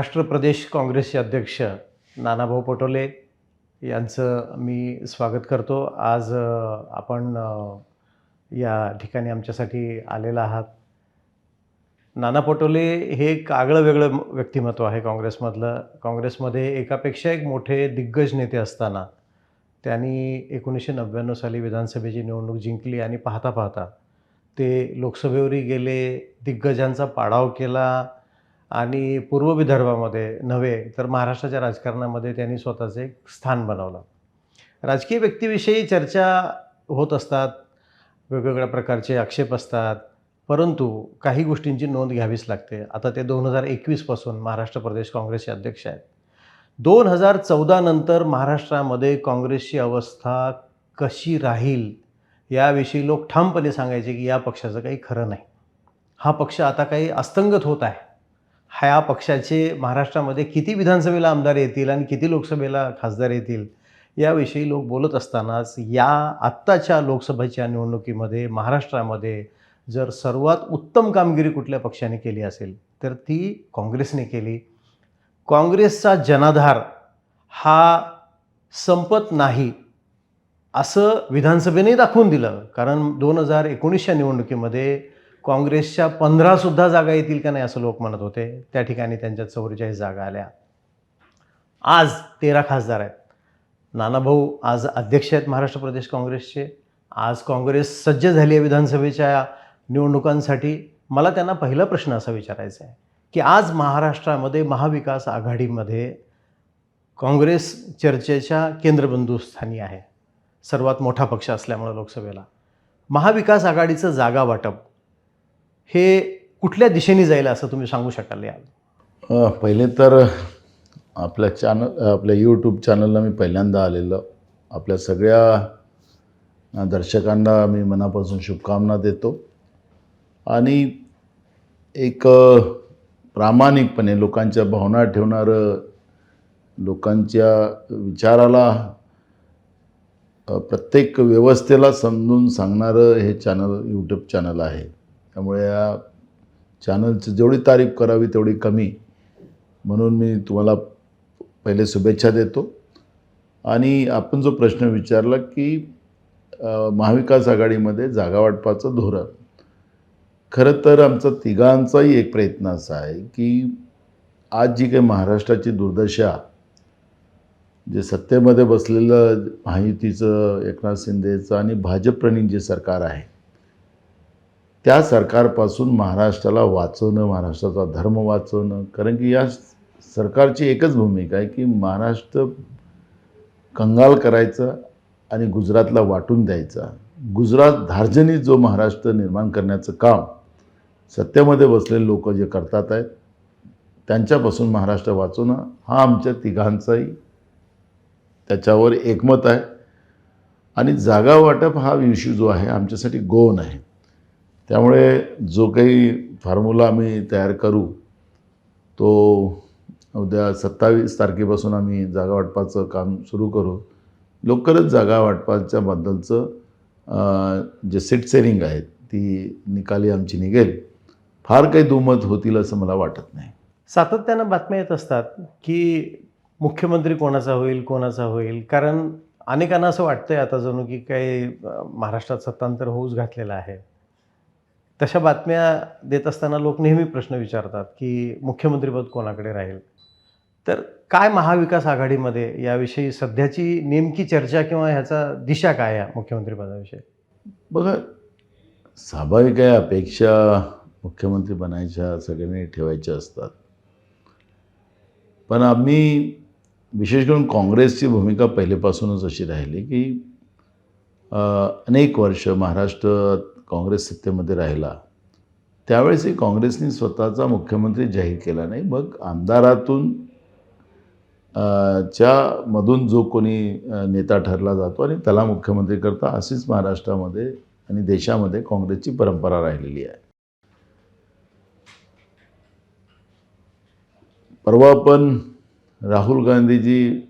महाराष्ट्र प्रदेश काँग्रेसचे अध्यक्ष नानाभाऊ पटोले यांचं मी स्वागत करतो. आज आपण या ठिकाणी आमच्यासाठी आलेला आहात. नाना पटोले हे एक आगळं वेगळं व्यक्तिमत्व आहे काँग्रेसमधलं. काँग्रेसमध्ये एकापेक्षा एक मोठे दिग्गज नेते असताना त्यांनी एकोणीसशे नव्याण्णव साली विधानसभेची निवडणूक जिंकली आणि पाहता पाहता ते लोकसभेवरही गेले दिग्गजांचा पाडाव केला आणि पूर्व विदर्भामध्ये नव्हे तर महाराष्ट्राच्या राजकारणामध्ये त्यांनी स्वतःचं एक स्थान बनवलं. राजकीय व्यक्तीविषयी चर्चा होत असतात वेगवेगळ्या प्रकारचे आक्षेप असतात परंतु काही गोष्टींची नोंद घ्यावीच लागते. आता ते दोन हजार एकवीसपासून महाराष्ट्र प्रदेश काँग्रेसचे अध्यक्ष आहेत. दोन हजार चौदानंतर महाराष्ट्रामध्ये काँग्रेसची अवस्था कशी राहील याविषयी लोक ठामपणे सांगायचे की या पक्षाचं काही खरं नाही. हा पक्ष आता काही अस्तंगत होत आहे. ह्या पक्षाचे महाराष्ट्रामध्ये किती विधानसभेला आमदार येतील आणि किती लोकसभेला खासदार येतील याविषयी लोक बोलत असतानाच या आत्ताच्या लोकसभेच्या निवडणुकीमध्ये महाराष्ट्रामध्ये जर सर्वात उत्तम कामगिरी कुठल्या पक्षाने केली असेल तर ती काँग्रेसने केली. काँग्रेसचा जनाधार हा संपत नाही असं विधानसभेने दाखवून दिलं कारण दोन हजार एकोणीसच्या निवडणुकीमध्ये काँग्रेसच्या पंधरासुद्धा जागा येतील का नाही असं लोक म्हणत होते. त्या ठिकाणी त्यांच्या चौवेचाळीस जागा आल्या. आज तेरा खासदार आहेत. नानाभाऊ आज अध्यक्ष आहेत महाराष्ट्र प्रदेश काँग्रेसचे. आज काँग्रेस सज्ज झाली आहे विधानसभेच्या निवडणुकांसाठी. मला त्यांना पहिला प्रश्न असा विचारायचा आहे की आज महाराष्ट्रामध्ये महाविकास आघाडीमध्ये काँग्रेस चर्चेच्या केंद्रबिंदूस्थानी आहे. सर्वात मोठा पक्ष असल्यामुळं लोकसभेला. महाविकास आघाडीचं जागा वाटप. हे कुठल्या दिशेने जाईल असं तुम्ही सांगू शकाल या पहिले तर आपल्या चॅनल आपल्या यूट्यूब चॅनलला मी पहिल्यांदा आलेलो. आपल्या सगळ्या दर्शकांना मी मनापासून शुभकामना देतो. आणि एक प्रामाणिकपणे लोकांच्या भावना ठेवणारं लोकांच्या विचाराला प्रत्येक व्यवस्थेला समजून सांगणारं हे चॅनल यूट्यूब चॅनल आहे. त्यामुळे या चॅनलची जेवढी तारीफ करावी तेवढी कमी. म्हणून मी तुम्हाला पहिले शुभेच्छा देतो. आणि आपण जो प्रश्न विचारला की महाविकास आघाडीमध्ये जागा वाटपाचं धोरण. खरं तर आमचा तिघांचाही एक प्रयत्न असा आहे की आज जी काही महाराष्ट्राची दुर्दशा जे सत्तेमध्ये बसलेलं महायुतीचं एकनाथ शिंदेचं आणि भाजप जे सरकार आहे त्या सरकारपासून महाराष्ट्राला वाचवणं महाराष्ट्राचा धर्म वाचवणं. कारण की या सरकारची एकच भूमिका आहे की महाराष्ट्र कंगाल करायचं आणि गुजरातला वाटून द्यायचा. गुजरात धार्जनी जो महाराष्ट्र निर्माण करण्याचं काम सत्तेमध्ये बसलेले लोक जे करतात आहेत त्यांच्यापासून महाराष्ट्र वाचवणं हा आमच्या तिघांचाही त्याच्यावर एकमत आहे. आणि जागा वाटप हा इश्यू जो आहे आमच्यासाठी गोन आहे. त्यामुळे जो काही फॉर्म्युला आम्ही तयार करू तो उद्या सत्तावीस तारखेपासून आम्ही जागा वाटपाचं काम सुरू करू. लवकरच जागा वाटपाच्या बद्दलचं जे सीट सेरिंग आहेत ती निकाली आमची निघेल. फार काही दुमत होतील असं मला वाटत नाही. सातत्यानं बातम्या येत असतात की मुख्यमंत्री कोणाचा होईल कोणाचा होईल? कारण अनेकांना असं वाटतंय आता जणू की काही महाराष्ट्रात सत्तांतर होऊच घातलेलं आहे. तशा बातम्या देत असताना लोक नेहमी प्रश्न विचारतात की मुख्यमंत्रीपद कोणाकडे राहील? तर काय महाविकास आघाडीमध्ये याविषयी सध्याची नेमकी चर्चा किंवा ह्याचा दिशा काय आहे मुख्यमंत्रीपदाविषयी? बघा स्वाभाविक आहे अपेक्षा मुख्यमंत्री बनायच्या सगळ्यांनी ठेवायच्या असतात. पण आम्ही विशेष करून काँग्रेसची भूमिका पहिलेपासूनच अशी राहिली की अनेक वर्ष महाराष्ट्रात काँग्रेस सत्तेमध्ये राहिला त्यावेळेसही काँग्रेसने स्वतःचा मुख्यमंत्री जाहीर केला नाही. मग आमदारातून च्या मधून जो कोणी नेता ठरला जातो आणि त्याला मुख्यमंत्री करता अशीच महाराष्ट्रामध्ये आणि देशामध्ये काँग्रेसची परंपरा राहिलेली आहे. परवा पण राहुल गांधीजी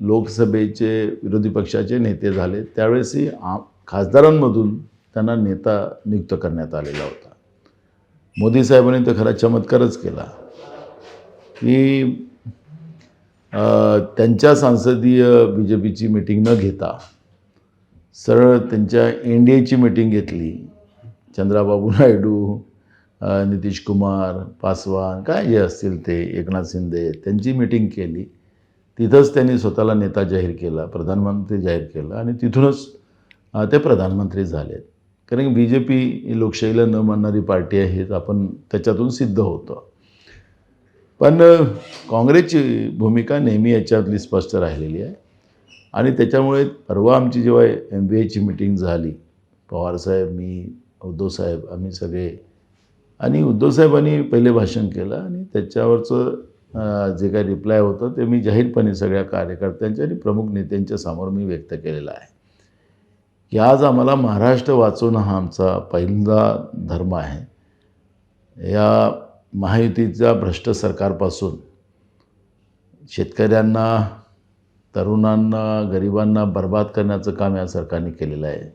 लोकसभेचे विरोधी पक्षाचे नेते झाले. त्यावेळेसही आ खासदारांमधून त्यांना नेता नियुक्त करण्यात आलेला होता. मोदी साहेबांनी तर खरा चमत्कारच केला. की त्यांच्या संसदीय बी जे पीची मिटिंग न घेता सरळ त्यांच्या एन डी एची मिटिंग घेतली. चंद्राबाबू नायडू नितीश कुमार पासवान काय जे असतील ते एकनाथ शिंदे त्यांची मिटिंग केली. तिथंच त्यांनी स्वतःला नेता जाहीर केला प्रधानमंत्री जाहीर केला आणि तिथूनच ते प्रधानमंत्री झालेत. कारण बी जे पी ही लोकशाहीला न मानणारी पार्टी आहे आपण त्याच्यातून सिद्ध होतो. पण काँग्रेसची भूमिका नेहमी याच्यातली स्पष्ट राहिलेली आहे. आणि त्याच्यामुळे परवा आमची जेव्हा एम बी एची मिटिंग झाली पवारसाहेब मी उद्धवसाहेब आम्ही सगळे. आणि उद्धवसाहेबांनी पहिले भाषण केलं आणि त्याच्यावरचं जे काही रिप्लाय होतं ते मी जाहीरपणे सगळ्या कार्यकर्त्यांच्या आणि प्रमुख नेत्यांच्या समोर मी व्यक्त केलेलं आहे. की आज आम्हाला महाराष्ट्र वाचवणं हा आमचा पहिला धर्म आहे. या महायुतीच्या भ्रष्ट सरकारपासून शेतकऱ्यांना तरुणांना गरिबांना बर्बाद करण्याचं काम या सरकारने केलेलं आहे.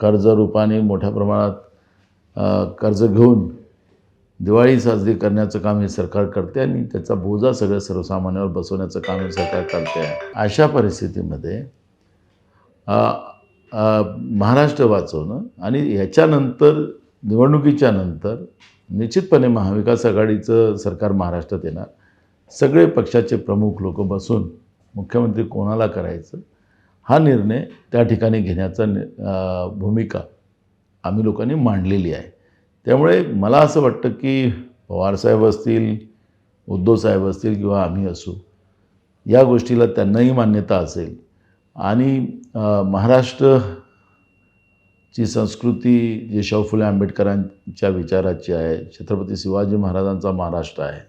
कर्ज रूपाने मोठ्या प्रमाणात कर्ज घेऊन दिवाळी साजरी करण्याचं काम हे सरकार करते आणि त्याचा बोजा सगळ्या सर्वसामान्यावर बसवण्याचं काम हे सरकार करते. आहे अशा परिस्थितीमध्ये महाराष्ट्र वाचवणं आणि ह्याच्यानंतर निवडणुकीच्या नंतर निश्चितपणे महाविकास आघाडीचं सरकार महाराष्ट्रात येणार. सगळे पक्षाचे प्रमुख लोक बसून मुख्यमंत्री कोणाला करायचं हा निर्णय त्या ठिकाणी घेण्याचा नि- भूमिका आम्ही लोकांनी मांडलेली आहे. त्यामुळे मला असं वाटतं की पवारसाहेब असतील उद्धवसाहेब असतील किंवा आम्ही असू या गोष्टीला त्यांनाही मान्यता असेल. आणि महाराष्ट्रची संस्कृती जी शाहू फुले आंबेडकरांच्या विचाराची आहे छत्रपती शिवाजी महाराजांचा महाराष्ट्र आहे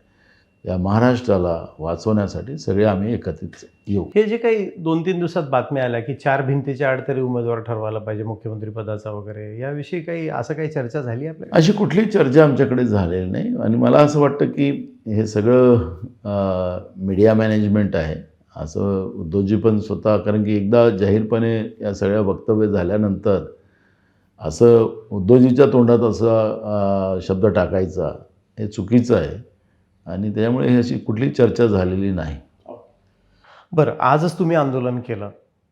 या महाराष्ट्राला वाचवण्यासाठी सगळे आम्ही एकत्रित येऊ. हे जे काही दोन तीन दिवसात बातम्या आल्या की चार भिंतीच्या आड तरी उमेदवार ठरवायला पाहिजे मुख्यमंत्री पदाचा वगैरे याविषयी काही असं काही चर्चा झाली आपल्या अशी कुठलीही चर्चा आमच्याकडे झालेली नाही आणि मला असं वाटतं की हे सगळं मीडिया मॅनेजमेंट आहे असं उद्धवजी पण स्वतः कारण की एकदा जाहीरपणे या सगळ्या वक्तव्य झाल्यानंतर असं उद्धवजीच्या तोंडात असा शब्द टाकायचा हे चुकीचं आहे. आणि त्यामुळे ही अशी कुठली चर्चा झालेली नाही. बरं आजच तुम्ही आंदोलन केलं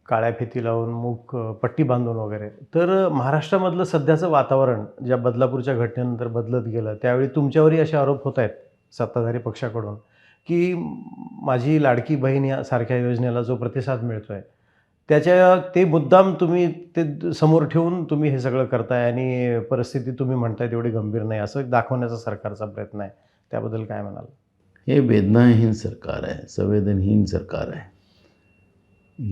काळ्या फिती लावून मूक पट्टी बांधून वगैरे. तर महाराष्ट्रामधलं सध्याचं वातावरण ज्या बदलापूरच्या घटनेनंतर बदलत गेलं त्यावेळी तुमच्यावरही असे आरोप होत आहेत सत्ताधारी पक्षाकडून? की माझी लाडकी बहीण या सारख्या योजनेला जो प्रतिसाद मिळतो आहे त्याच्या ते मुद्दाम तुम्ही ते समोर ठेवून तुम्ही हे सगळं करताय आणि परिस्थिती तुम्ही म्हणताय तेवढी गंभीर नाही. असं दाखवण्याचा सरकारचा प्रयत्न आहे. त्याबद्दल काय म्हणाल? हे वेदनाहीन सरकार आहे संवेदनहीन सरकार आहे.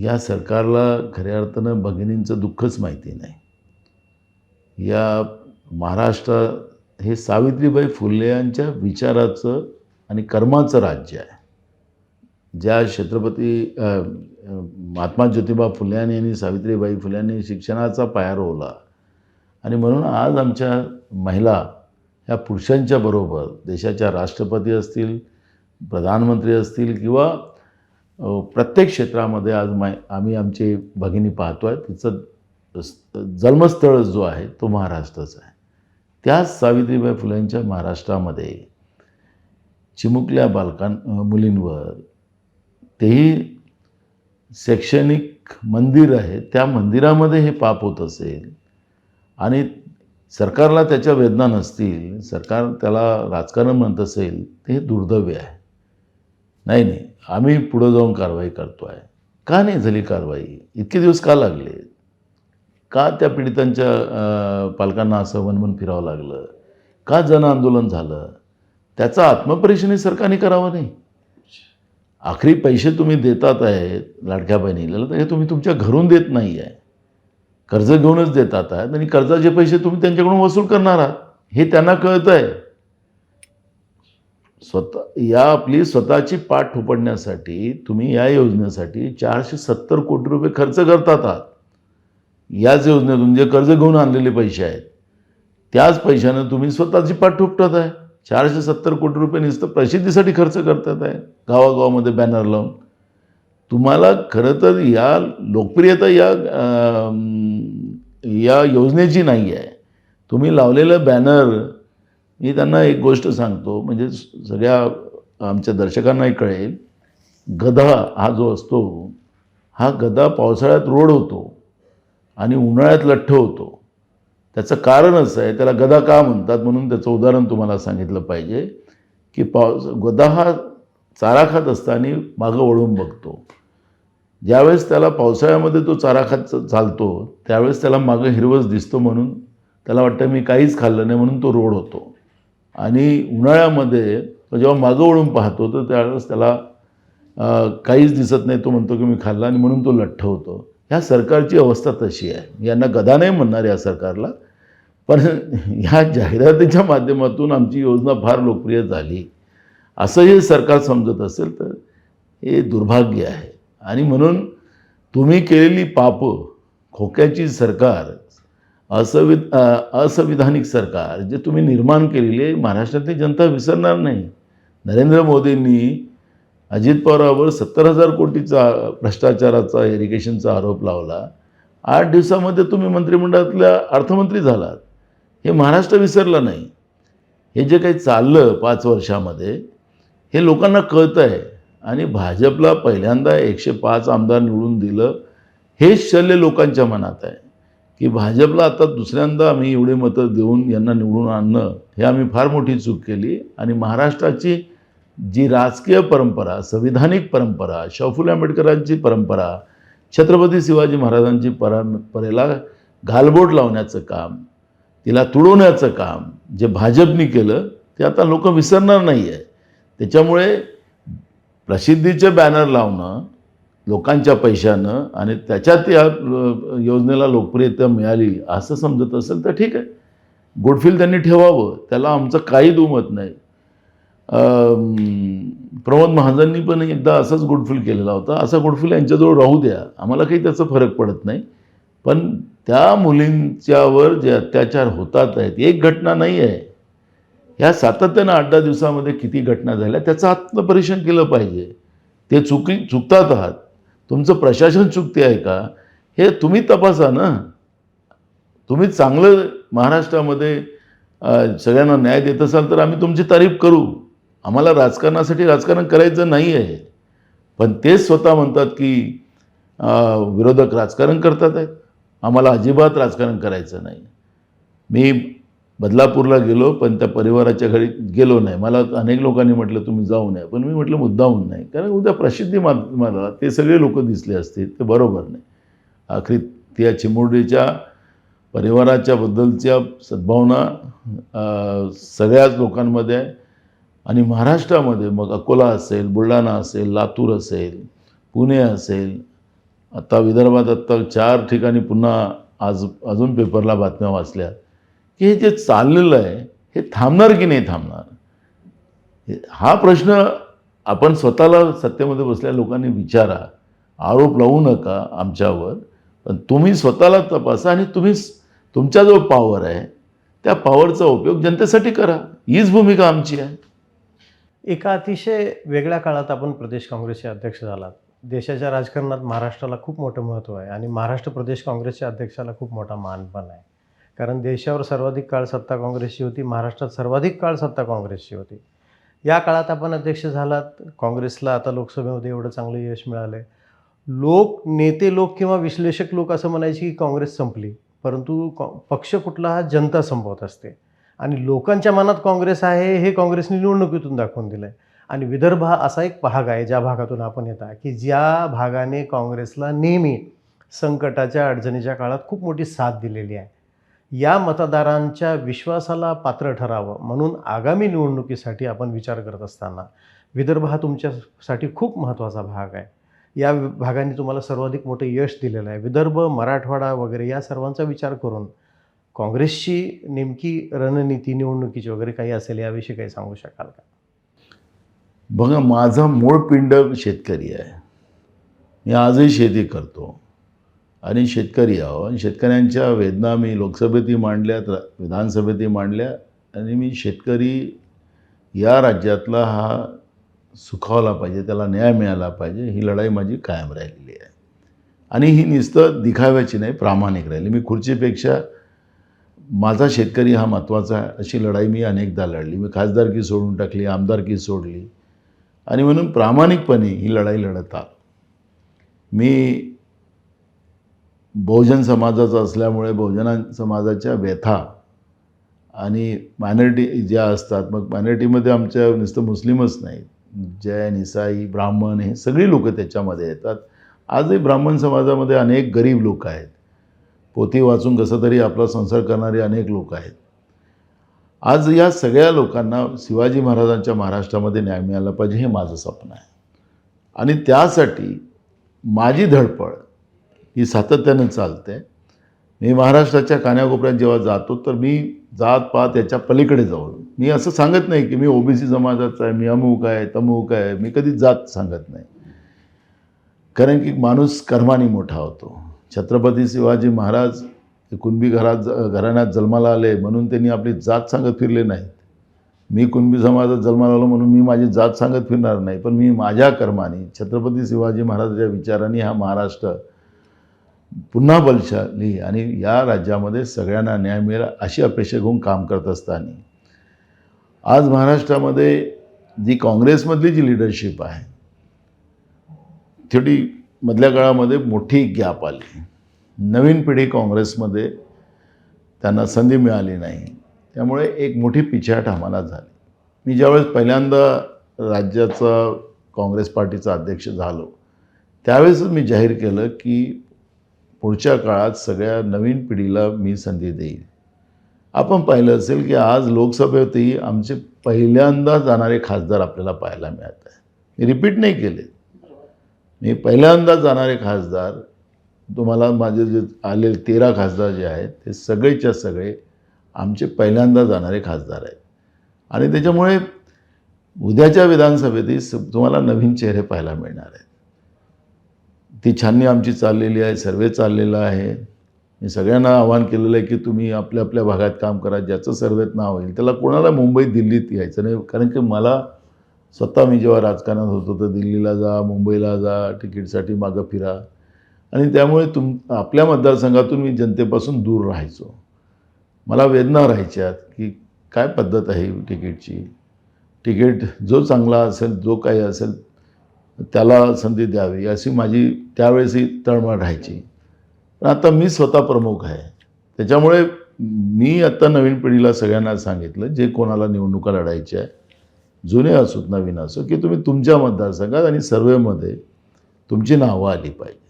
या सरकारला खऱ्या अर्थानं भगिनींचं दुःखच माहिती नाही. या महाराष्ट्र हे सावित्रीबाई फुले यांच्या विचाराचं आणि कर्माचं राज्य आहे. ज्या छत्रपती महात्मा ज्योतिबा फुल्यानी आणि सावित्रीबाई फुल्यांनी शिक्षणाचा पाया रोवला. आणि म्हणून आज आमच्या महिला ह्या पुरुषांच्या बरोबर देशाच्या राष्ट्रपती असतील प्रधानमंत्री असतील किंवा प्रत्येक क्षेत्रामध्ये आज माय आम्ही आमची भगिनी पाहतो आहे तिचं जन्मस्थळ जो आहे तो महाराष्ट्रच आहे. त्याच सावित्रीबाई फुलेंच्या महाराष्ट्रामध्ये चिमुकल्या बालकां मुलींवर. तेही शैक्षणिक मंदिर आहे त्या मंदिरामध्ये हे पाप होत असेल आणि सरकारला त्याच्या वेदना नसतील सरकार त्याला राजकारण म्हणत असेल ते हे दुर्दैवी आहे. नाही नाही आम्ही पुढं जाऊन कारवाई करतो आहे का नाही झाली कारवाई? इतके दिवस का लागले? का त्या पीडितांच्या पालकांना असं वनवन फिरावं लागलं? का जन आंदोलन झालं? त्याचं आत्मपरीक्षण सरकारने करावं नाही. आखरी पैसे तुम्ही देतात आहेत लाडक्या बहिणीला तर हे तुम्ही तुमच्या घरून देत नाही आहे. कर्ज घेऊनच देतात आहेत आणि कर्जाचे पैसे तुम्ही त्यांच्याकडून वसूल करणार आहात. हे त्यांना कळत आहे स्वतः या आपली स्वतःची पाठ ठोपडण्यासाठी तुम्ही या योजनेसाठी चारशे सत्तर कोटी रुपये खर्च करतात आहात. याच योजनेतून जे कर्ज घेऊन आणलेले पैसे आहेत त्याच पैशानं तुम्ही स्वतःची पाठ ठोपटत आहे. चारशे सत्तर कोटी रुपये नुसतं प्रसिद्धीसाठी खर्च करतात आहे. गावागावामध्ये बॅनर लावून. तुम्हाला खरं तर या लोकप्रियता या या योजनेची नाही आहे. तुम्ही लावलेलं बॅनर मी त्यांना एक गोष्ट सांगतो म्हणजे सगळ्या आमच्या दर्शकांनाही कळेल गधा हा जो असतो हा गधा पावसाळ्यात रोड होतो आणि उन्हाळ्यात लठ्ठ होतो. त्याचं कारण आहे त्याला गदा का म्हणतात म्हणून त्याचं उदाहरण तुम्हाला सांगितलं पाहिजे की पावस गदा हा चारा खात असताना मागं वळून बघतो. ज्यावेळेस त्याला पावसाळ्यामध्ये तो चारा खात चालतो त्यावेळेस त्याला मागं हिरवंच दिसतो म्हणून त्याला वाटतं मी काहीच खाल्लं नाही म्हणून तो रोड होतो. आणि उन्हाळ्यामध्ये तो जेव्हा मागं वळून पाहतो तर त्यावेळेस त्याला काहीच दिसत नाही तो म्हणतो की मी खाल्ला आणि म्हणून तो लठ्ठ होतो. ह्या सरकारची अवस्था तशी आहे. यांना गदा नाही म्हणणार या सरकारला. पण ह्या जाहिरातीच्या माध्यमातून आमची योजना फार लोकप्रिय झाली. असं हे सरकार समजत असेल तर हे दुर्भाग्य आहे. आणि म्हणून तुम्ही केलेली पापं खोक्याची सरकार असंवि असंविधानिक सरकार जे तुम्ही निर्माण केलेले महाराष्ट्रातली जनता विसरणार नाही. नरेंद्र मोदींनी अजित पवारावर सत्तर हजार कोटीचा भ्रष्टाचाराचा इरिगेशनचा आरोप लावला. आठ दिवसामध्ये तुम्ही मंत्रिमंडळातल्या अर्थमंत्री झालात. हे महाराष्ट्र विसरलं नाही. हे जे काही चाललं पाच वर्षामध्ये हे लोकांना कळतं आहे आणि भाजपला पहिल्यांदा एकशे पाच आमदार निवडून दिलं हेच शल्य लोकांच्या मनात आहे. की भाजपला आता दुसऱ्यांदा आम्ही एवढे मतं देऊन यांना निवडून आणणं हे आम्ही फार मोठी चूक केली. आणि महाराष्ट्राची जी राजकीय परंपरा संविधानिक परंपरा शाहू फुले आंबेडकरांची परंपरा छत्रपती शिवाजी महाराजांची परंपरेला घालबोट लावण्याचं काम तिला तुडवण्याचं काम जे भाजपनी केलं ते आता लोक विसरणार नाही आहे त्याच्यामुळे प्रसिद्धीचे बॅनर लावणं लोकांच्या पैशानं आणि त्याच्यात या योजनेला लोकप्रियता मिळाली असं समजत असेल तर ठीक आहे. गुडफिल त्यांनी ठेवावं त्याला आमचं काही दुमत नाही. प्रमोद महाजननी पण एकदा असंच गुडफिल केलेला होता. असा गुडफिल यांच्याजवळ राहू द्या आम्हाला काही त्याचा फरक पडत नाही. पण त्या मुलींच्यावर जे अत्याचार होतात आहेत एक घटना नाही आहे. ह्या सातत्यानं आठ दहा दिवसामध्ये किती घटना झाल्या त्याचं आत्मपरीक्षण केलं पाहिजे. ते चुकी चुकतात आहात. तुमचं प्रशासन चुकते आहे का? हे तुम्ही तपासा ना. तुम्ही चांगलं महाराष्ट्रामध्ये सगळ्यांना न्याय देत असाल तर आम्ही तुमची तारीफ करू. आम्हाला राजकारणासाठी राजकारण करायचं नाही आहे. पण तेच स्वतः म्हणतात की विरोधक राजकारण करतात आहेत. आम्हाला अजिबात राजकारण करायचं नाही. मी बदलापूरला गेलो पण त्या परिवाराच्या घरी गेलो नाही. मला अनेक लोकांनी म्हटलं तुम्ही जाऊ नये. पण मी म्हटलं मुद्दाहून नाही. कारण उद्या प्रसिद्धी मला ते सगळे लोक दिसले असतील ते बरोबर नाही. आखरी त्या चिमुरडीच्या परिवाराच्या बद्दलच्या सद्भावना सगळ्याच लोकांमध्ये आहे आणि महाराष्ट्रामध्ये. मग अकोला असेल बुलढाणा असेल लातूर असेल पुणे असेल आता विदर्भात आत्ता चार ठिकाणी पुन्हा आज अजून पेपरला बातम्या वाचल्या की हे जे चाललेलं आहे हे थांबणार की नाही थांबणार? हा प्रश्न आपण स्वतःला सत्तेमध्ये बसलेल्या लोकांनी विचारा. आरोप लावू नका आमच्यावर पण तुम्ही स्वतःला तपासा आणि तुम्ही तुमचा तुमच्या जो पॉवर आहे. त्या पॉवरचा उपयोग जनतेसाठी करा. हीच भूमिका आमची आहे. एका अतिशय वेगळ्या काळात आपण प्रदेश काँग्रेसचे अध्यक्ष झालात. देशाच्या राजकारणात महाराष्ट्राला खूप मोठं महत्त्व आहे आणि महाराष्ट्र प्रदेश काँग्रेसच्या अध्यक्षाला खूप मोठा मान पण आहे. कारण देशावर सर्वाधिक काळ सत्ता काँग्रेसची होती महाराष्ट्रात सर्वाधिक काळ सत्ता काँग्रेसची होती. या काळात आपण अध्यक्ष झालात काँग्रेसला आता लोकसभेमध्ये एवढं चांगलं यश मिळालं आहे लोक नेते लोक किंवा विश्लेषक लोक असं म्हणायचे की काँग्रेस संपली परंतु कॉ पक्ष कुठला हा जनता संपवत असते. आणि लोकांच्या मनात काँग्रेस आहे हे काँग्रेसने निवडणुकीतून दाखवून दिलं आहे आणि विदर्भ हा असा एक भाग आहे ज्या भागातून आपण येता की ज्या भागाने काँग्रेसला नेहमी संकटाच्या अडचणीच्या काळात खूप मोठी साथ दिलेली आहे. या मतदारांच्या विश्वासाला पात्र ठरावं म्हणून आगामी निवडणुकीसाठी आपण विचार करत असताना विदर्भ हा तुमच्यासाठी खूप महत्त्वाचा भाग आहे. या भागाने तुम्हाला सर्वाधिक मोठं यश दिलेलं आहे. विदर्भ मराठवाडा वगैरे या सर्वांचा विचार करून काँग्रेसची नेमकी रणनीती निवडणुकीची वगैरे काही असेल याविषयी काही सांगू शकाल का? बघा माझा मूळ पिंड शेतकरी आहे. मी आजही शेती करतो. आणि शेतकरी आहो. आणि शेतकऱ्यांच्या वेदना मी लोकसभेतही मांडल्या रा- विधानसभेतही मांडल्या. आणि मी शेतकरी या राज्यातला हा सुखावला पाहिजे त्याला न्याय मिळाला पाहिजे. ही लढाई माझी कायम राहिलेली आहे. आणि ही नुसतं दिखाव्याची नाही प्रामाणिक राहिली. मी खुर्चीपेक्षा माझा शेतकरी हा महत्त्वाचा आहे. अशी लढाई मी अनेकदा लढली. मी खासदारकी सोडून टाकली आमदारकी सोडली. आणि म्हणून प्रामाणिकपणे ही लढाई लढत मी बहुजन समाजाचा असल्यामुळे बहुजन समाजाच्या व्यथा आणि मायनॉरिटी ज्या असतात मग मायनॉरिटीमध्ये आमच्या नुसतं मुस्लिमच नाहीत जैन इसाई ब्राह्मण हे सगळी लोक त्याच्यामध्ये येतात. आजही ब्राह्मण समाजामध्ये अनेक गरीब लोक आहेत. पोथी वाचून कसं तरी आपला संसार करणारे अनेक लोक आहेत. आज या सगळ्या लोकांना शिवाजी महाराजांच्या महाराष्ट्रामध्ये न्याय मिळाला पाहिजे हे माझं स्वप्न आहे. आणि त्यासाठी माझी धडपड ही सातत्यानं चालते. मी महाराष्ट्राच्या कान्याकोपऱ्यात जेव्हा जातो तर मी जात पात याच्या पलीकडे जाऊन मी असं सांगत नाही की मी ओबीसी समाजाचा आहे मी अमुक आहे तमुक आहे मी कधी जात सांगत नाही. कारण की माणूस कर्माने मोठा होतो. छत्रपती शिवाजी महाराज ते कुणबी घरात घराण्यात जन्माला आले म्हणून त्यांनी आपली जात सांगत फिरले नाहीत. मी कुणबी समाजात जन्माला आलो म्हणून मी माझी जात सांगत फिरणार नाही पण मी माझ्या कर्माने छत्रपती शिवाजी महाराजांच्या विचारांनी हा महाराष्ट्र पुन्हा बलशाली आणि या राज्यामध्ये सगळ्यांना न्याय मिळेल अशी अपेक्षा घेऊन काम करत असताना. आज महाराष्ट्रामध्ये जी काँग्रेसमधली जी लिडरशिप आहे थोडी मधल्या काळामध्ये मोठी गॅप आली. नवीन पिढी काँग्रेसमध्ये त्यांना संधी मिळाली नाही. त्यामुळे एक मोठी पिछाट आम्हाला झाली. मी ज्यावेळेस पहिल्यांदा राज्याचा काँग्रेस पार्टीचा अध्यक्ष झालो त्यावेळेसच मी जाहीर केलं की पुढच्या काळात सगळ्या नवीन पिढीला मी संधी देईल. आपण पाहिलं असेल की आज लोकसभेतही आमचे पहिल्यांदा जाणारे खासदार आपल्याला पाहायला मिळत आहे मी रिपीट नाही केले. मी पहिल्यांदा जाणारे खासदार तुम्हाला माझे जे आलेले तेरा खासदार जे आहेत ते सगळेच्या सगळे आमचे पहिल्यांदा जाणारे खासदार आहेत. आणि त्याच्यामुळे उद्याच्या विधानसभेतही स तुम्हाला नवीन चेहरे पाहायला मिळणार आहेत. ती छाननी आमची चाललेली आहे सर्वे चाललेला आहे. मी सगळ्यांना आवाहन केलेलं आहे की तुम्ही आपल्या आपल्या भागात काम करा ज्याचं सर्वेत नाव होईल त्याला कोणाला मुंबईत दिल्लीत यायचं नाही. कारण की मला स्वतः मी जेव्हा राजकारणात होतो तर दिल्लीला जा मुंबईला जा तिकीटसाठी मागं फिरा. आणि त्यामुळे तुम आपल्या मतदारसंघातून मी जनतेपासून दूर राहायचो. मला वेदना राहायच्यात की काय पद्धत आहे तिकीटची? तिकीट जो चांगला असेल जो काही असेल त्याला संधी द्यावी अशी माझी त्यावेळेसही तळमळ राहायची. पण आता मी स्वतः प्रमुख आहे. त्याच्यामुळे मी आत्ता नवीन पिढीला सगळ्यांना सांगितलं जे कोणाला निवडणुका लढायच्या आहे जुने असोत नवीन असो की तुम्ही तुमच्या मतदारसंघात आणि सर्वेमध्ये तुमची नावं आली पाहिजे.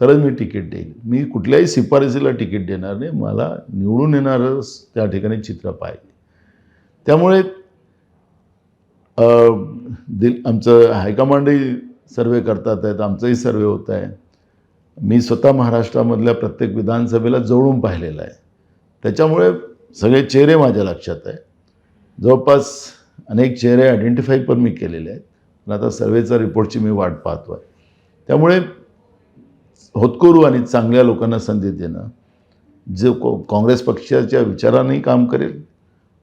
तरच मी तिकीट देईल मी कुठल्याही शिफारसीला तिकीट देणार नाही. मला निवडून येणारच त्या ठिकाणी चित्र पाहिजे. त्यामुळे दिल आमचं हायकमांडही सर्वे करतात आहेत आमचाही सर्वे होत आहे. मी स्वतः महाराष्ट्रामधल्या प्रत्येक विधानसभेला जवळून पाहिलेलं आहे. त्याच्यामुळे सगळे चेहरे माझ्या लक्षात आहे जवळपास अनेक चेहरे आयडेंटिफाय पण मी केलेले आहेत. पण आता सर्वेचा रिपोर्टची मी वाट पाहतो आहे त्यामुळे होतकरू आणि चांगल्या लोकांना संधी देणं. जे को काँग्रेस पक्षाच्या विचारानेही काम करेल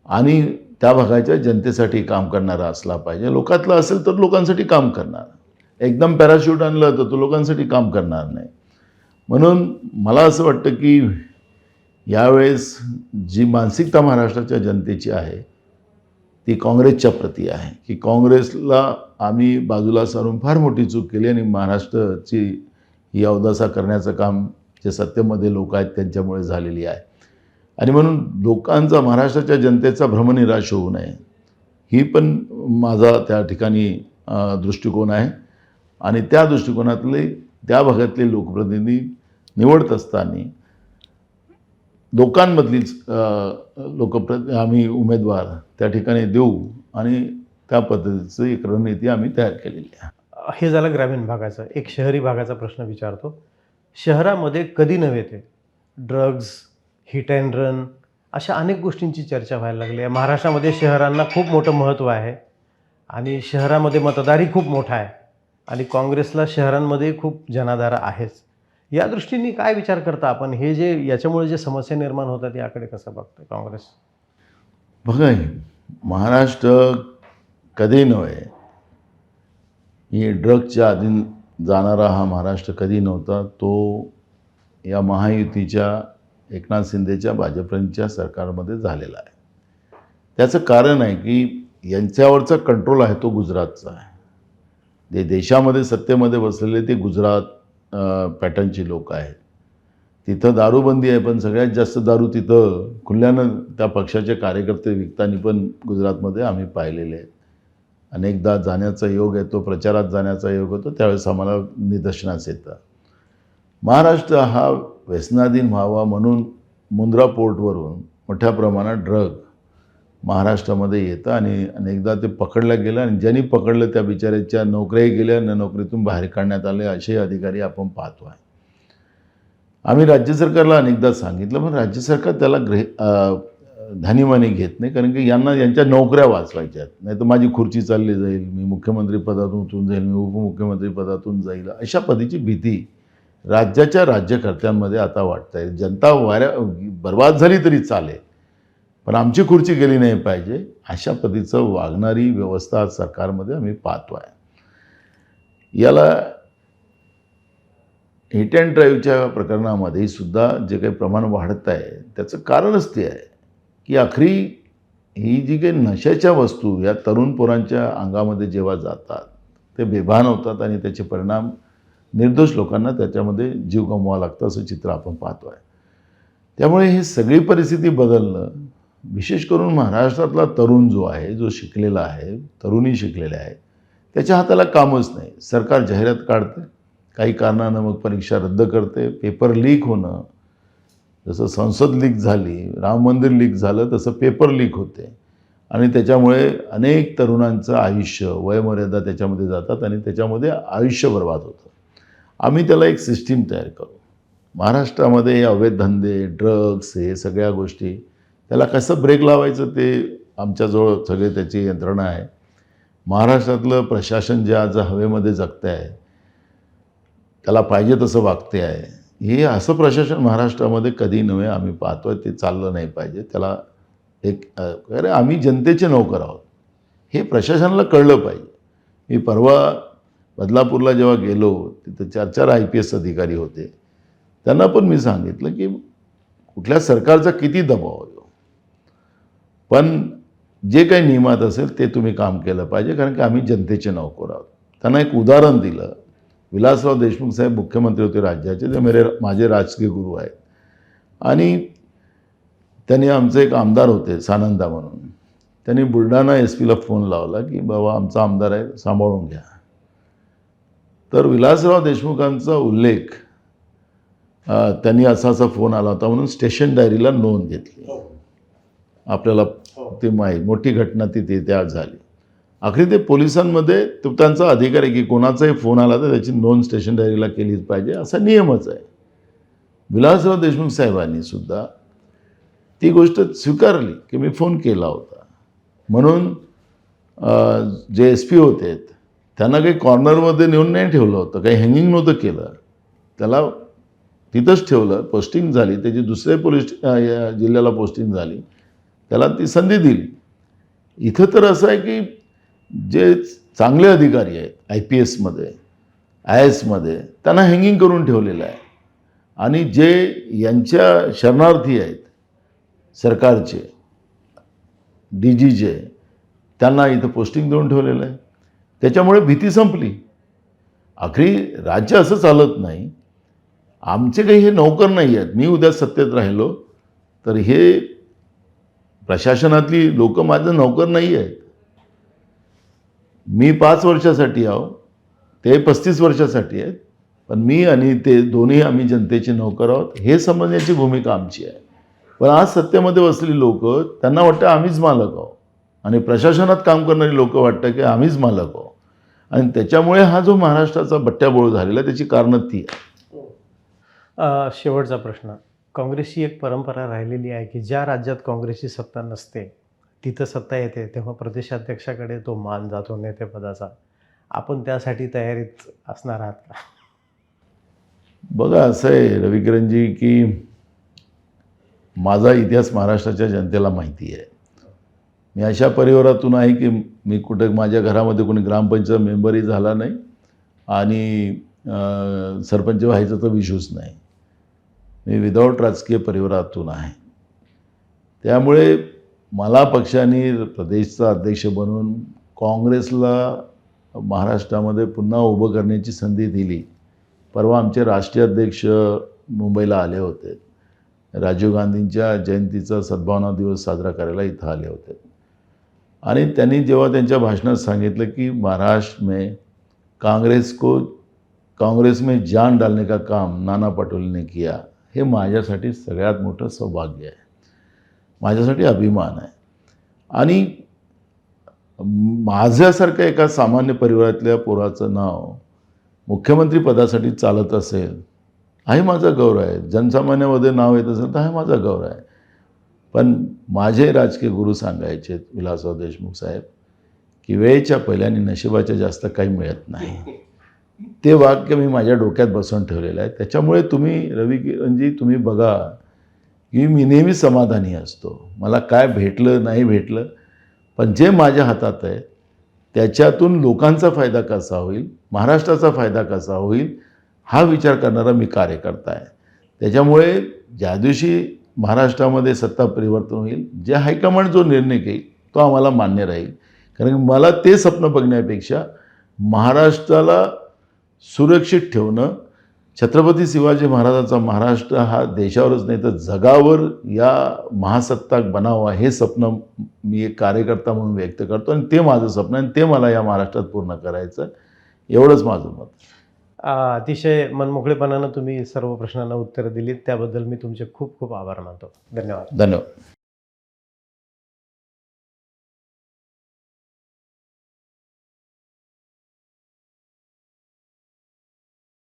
आणि त्या भागाच्या जनतेसाठी काम करणारा असला पाहिजे. लोकातला असेल तर लोकांसाठी काम करणार. एकदम पॅराशूट आणलं तर तो लोकांसाठी काम करणार नाही. म्हणून मला असं वाटतं की यावेळेस जी मानसिकता महाराष्ट्राच्या जनतेची आहे ती काँग्रेसच्या प्रती आहे. की काँग्रेसला आम्ही बाजूला सारून फार मोठी चूक केली आणि महाराष्ट्राची ही अवदासा करण्याचं काम जे सत्तेमध्ये लोक आहेत त्यांच्यामुळे झालेली आहे. आणि म्हणून लोकांचा महाराष्ट्राच्या जनतेचा भ्रमनिराश होऊ नये. ही पण माझा त्या ठिकाणी दृष्टिकोन आहे. आणि त्या दृष्टिकोनातले त्या भागातले लोकप्रतिनिधी निवडत असताना लोकांमधलीच लोकप्र आम्ही उमेदवार त्या ठिकाणी देऊ आणि त्या पद्धतीचं एक रणनीती आम्ही तयार केलेली आहे. हे झालं ग्रामीण भागाचं. एक शहरी भागाचा प्रश्न विचारतो. शहरामध्ये कधी नव्हे ते? ड्रग्ज हिट अँड रन अशा अनेक गोष्टींची चर्चा व्हायला लागली आहे. महाराष्ट्रामध्ये शहरांना खूप मोठं महत्त्व आहे आणि शहरामध्ये मतदारही खूप मोठा आहे आणि काँग्रेसला शहरांमध्ये खूप जनाधार आहेच. या दृष्टीने काय विचार करता आपण? हे जे याच्यामुळे जे समस्या निर्माण होतात याकडे कसं बघतं काँग्रेस? बघा महाराष्ट्र कधी नव्हे ही ड्रगच्या अधीन जाणारा हा महाराष्ट्र कधी नव्हता तो या महायुतीच्या एकनाथ शिंदेच्या भाजपच्या सरकारमध्ये झालेला आहे. त्याचं कारण आहे की यांच्यावरचा कंट्रोल आहे तो गुजरातचा आहे. जे देशामध्ये सत्तेमध्ये बसलेले ते गुजरात पॅटर्नचे पॅटर्नची लोक आहेत. तिथं दारूबंदी आहे पण सगळ्यात जास्त दारू तिथं खुल्यानं त्या पक्षाचे कार्यकर्ते विकताना पण गुजरातमध्ये आम्ही पाहिलेले आहेत. अनेकदा जाण्याचा योग येतो प्रचारात जाण्याचा योग होतो त्यावेळेस आम्हाला निदर्शनास येतं. महाराष्ट्र हा व्यसनाधीन व्हावा म्हणून मुंद्रा पोर्टवरून मोठ्या प्रमाणात ड्रग महाराष्ट्रामध्ये येतं आणि अनेकदा ते पकडलं गेलं आणि ज्यांनी पकडलं त्या बिचाऱ्याच्या नोकऱ्याही गेल्या आणि नोकरीतून बाहेर काढण्यात आले असे अधिकारी आपण पाहतो आहे. आम्ही राज्य सरकारला अनेकदा सांगितलं पण राज्य सरकार त्याला ग्रह धानीमानी घेत नाही कारण की यांना यांच्या नोकऱ्या वाचवायच्या आहेत. नाही तर माझी खुर्ची चालली जाईल मी मुख्यमंत्री पदातून उठून जाईल मी उपमुख्यमंत्री पदातून जाईल. अशा पद्धतीची भीती राज्याच्या राज्यकर्त्यांमध्ये आता वाटत आहे जनता वाऱ्या बर्बाद झाली तरी चालेल पण आमची खुर्ची गेली नाही पाहिजे. अशा पद्धतीचं वागणारी व्यवस्था आज सरकारमध्ये आम्ही पाहतो आहे. याला हिट अँड ड्राईव्हच्या प्रकरणामध्ये सुद्धा जे काही प्रमाण वाढत आहे त्याचं कारणच ते आहे. की आखरी ही जी काही नशाच्या वस्तू या तरुण पोरांच्या अंगामध्ये जेव्हा जातात ते बेभान होतात आणि त्याचे परिणाम निर्दोष लोकांना त्याच्यामध्ये जीव गमवावा लागतं असं चित्र आपण पाहतो आहे त्यामुळे ही सगळी परिस्थिती बदलणं विशेष करून महाराष्ट्रातला तरुण जो आहे जो शिकलेला आहे तरुणी शिकलेल्या आहे त्याच्या हाताला कामच नाही. सरकार जाहिरात काढते काही कारणानं मग परीक्षा रद्द करते पेपर लीक होणं जसं संसद लीक झाली राम मंदिर लीक झालं तसं पेपर लीक होते. आणि त्याच्यामुळे अनेक तरुणांचं आयुष्य वयमर्यादा त्याच्यामध्ये जातात आणि त्याच्यामध्ये आयुष्य बर्बाद होतं. आम्ही त्याला एक सिस्टीम तयार करू. महाराष्ट्रामध्ये हे अवैध धंदे ड्रग्स हे सगळ्या गोष्टी त्याला कसं ब्रेक लावायचं ते आमच्याजवळ सगळे त्याची यंत्रणा आहे. महाराष्ट्रातलं प्रशासन जे आज हवेमध्ये जगतं आहे त्याला पाहिजे तसं वागते आहे हे असं प्रशासन महाराष्ट्रामध्ये कधी नव्हे आम्ही पाहतो ते चाललं नाही पाहिजे. त्याला एक अरे आम्ही जनतेचे नोकर आहोत. हे प्रशासनाला कळलं पाहिजे. मी परवा बदलापूरला जेव्हा गेलो तिथं चार चार आय पी एस अधिकारी होते. त्यांना पण मी सांगितलं की कुठल्या सरकारचा किती दबाव आहे हो? पण जे काही नियमात असेल ते तुम्ही काम केलं पाहिजे कारण की आम्ही जनतेचे नौकर आहोत. त्यांना एक उदाहरण दिलं. विलासराव देशमुख साहेब मुख्यमंत्री होते राज्याचे ते मेरे माझे राजकीय गुरु आहेत. आणि त्यांनी आमचे एक आमदार होते सानंदा म्हणून. त्यांनी बुलढाणा एस पीला फोन लावला की बाबा आमचा आमदार आहे सांभाळून घ्या. तर विलासराव देशमुखांचा उल्लेख त्यांनी असा असा फोन आला होता म्हणून स्टेशन डायरीला नोंद घेतली. आपल्याला ती माहीत मोठी घटना तिथे त्या झाली. आखरी ते पोलिसांमध्ये तो त्यांचा अधिकार आहे की कोणाचाही फोन आला तर त्याची नोंद स्टेशन डायरीला केलीच पाहिजे असा नियमच आहे. विलासराव देशमुख साहेबांनी सुद्धा ती गोष्ट स्वीकारली की मी फोन केला होता. म्हणून जे एस पी होते त्यांना काही कॉर्नरमध्ये नेऊन नाही ठेवलं होतं काही हँगिंग नव्हतं केलं. त्याला तिथंच ठेवलं पोस्टिंग झाली त्याची दुसऱ्या पोलीस या जिल्ह्याला पोस्टिंग झाली. त्याला ती संधी दिली. इथं तर असं आहे की जे चांगले अधिकारी आहेत आय पी एसमध्ये आय एसमध्ये त्यांना हँगिंग करून ठेवलेलं आहे. आणि जे यांच्या शरणार्थी आहेत सरकारचे डी जी जे त्यांना इथं पोस्टिंग देऊन ठेवलेलं आहे. त्याच्यामुळे भीती संपली. आखरी राज्य असं चालत नाही. आमचे काही हे नौकर नाही आहेत. मी उद्या सत्तेत राहिलो तर हे प्रशासनातली लोक माझं नौकर नाही आहेत. मी पाच वर्षासाठी आहो ते पस्तीस वर्षासाठी आहेत पण मी आणि ते दोन्ही आम्ही जनतेचे नौकर आहोत हे समजण्याची भूमिका आमची आहे. पण आज सत्तेमध्ये बसलेली लोक त्यांना वाटतं आम्हीच मालक आहोत. आणि प्रशासनात काम करणारी लोक वाटतं की आम्हीच मालक आहोत. आणि त्याच्यामुळे हा जो महाराष्ट्राचा बट्ट्याबोळ झालेला आहे त्याची कारणं ती आहे शेवटचा प्रश्न. काँग्रेसची एक परंपरा राहिलेली आहे की ज्या राज्यात काँग्रेसची सत्ता नसते तिथं सत्ता येते तेव्हा प्रदेशाध्यक्षाकडे तो मान जातो नेतेपदाचा. आपण त्यासाठी तयारीत असणार आहात का? बघा असं आहे रविकिरणजी की माझा इतिहास महाराष्ट्राच्या जनतेला माहिती आहे. मी अशा परिवारातून आहे की मी कुठं माझ्या घरामध्ये कोणी ग्रामपंचायत मेंबरही झाला नाही आणि सरपंच व्हायचा तर विषूच नाही. मी विदाऊट राजकीय परिवारातून आहे. त्यामुळे मला पक्षाने प्रदेशचा अध्यक्ष बनवून काँग्रेसला महाराष्ट्रामध्ये पुन्हा उभं करण्याची संधी दिली. परवा आमचे राष्ट्रीय अध्यक्ष मुंबईला आले होते. राजीव गांधींच्या जयंतीचा सद्भावना दिवस साजरा करायला इथं आले होते. आणि त्यांनी जेव्हा त्यांच्या भाषणात सांगितलं की महाराष्ट्र में कांग्रेस को काँग्रेस में जान डालने का काम नाना पटोलेने किया हे माझ्यासाठी सगळ्यात मोठं सौभाग्य आहे. माझ्यासाठी अभिमान आहे. आणि माझ्यासारख्या एका सामान्य परिवारातल्या पोराचं नाव मुख्यमंत्री पदासाठी चालत असेल हाही माझा गौरव आहे. जनसामान्यामध्ये नाव येत असेल तर हा माझा गौरव आहे. पण माझे राजकीय गुरु सांगायचे विलासराव देशमुख साहेब की वेळेच्या पहिल्याने नशिबाच्या जास्त काही मिळत नाही. ते वाक्य मी माझ्या डोक्यात बसवून ठेवलेलं आहे. त्याच्यामुळे तुम्ही रवी किरणजी तुम्ही बघा की मी नेहमी समाधानी असतो. मला काय भेटलं नाही भेटलं. पण जे माझ्या हातात आहे त्याच्यातून लोकांचा फायदा कसा होईल महाराष्ट्राचा फायदा कसा होईल हा विचार करणारा मी कार्यकर्ता आहे. त्याच्यामुळे ज्या दिवशी महाराष्ट्रामध्ये सत्ता परिवर्तन होईल जे हायकमांड जो निर्णय घेईल तो आम्हाला मान्य राहील. कारण की मला ते स्वप्न बघण्यापेक्षा महाराष्ट्राला सुरक्षित ठेवणं छत्रपती शिवाजी महाराजांचा महाराष्ट्र हा देशावरच नाही तर जगावर या महासत्ताक बनावा हे स्वप्न मी एक कार्यकर्ता म्हणून व्यक्त करतो आणि ते माझं स्वप्न आणि ते मला या महाराष्ट्रात पूर्ण करायचं. एवढंच माझं मत. अतिशय मनमोकळेपणानं तुम्ही सर्व प्रश्नांना उत्तरं दिलीत. त्याबद्दल मी तुमचे खूप खूप आभार मानतो. धन्यवाद. धन्यवाद.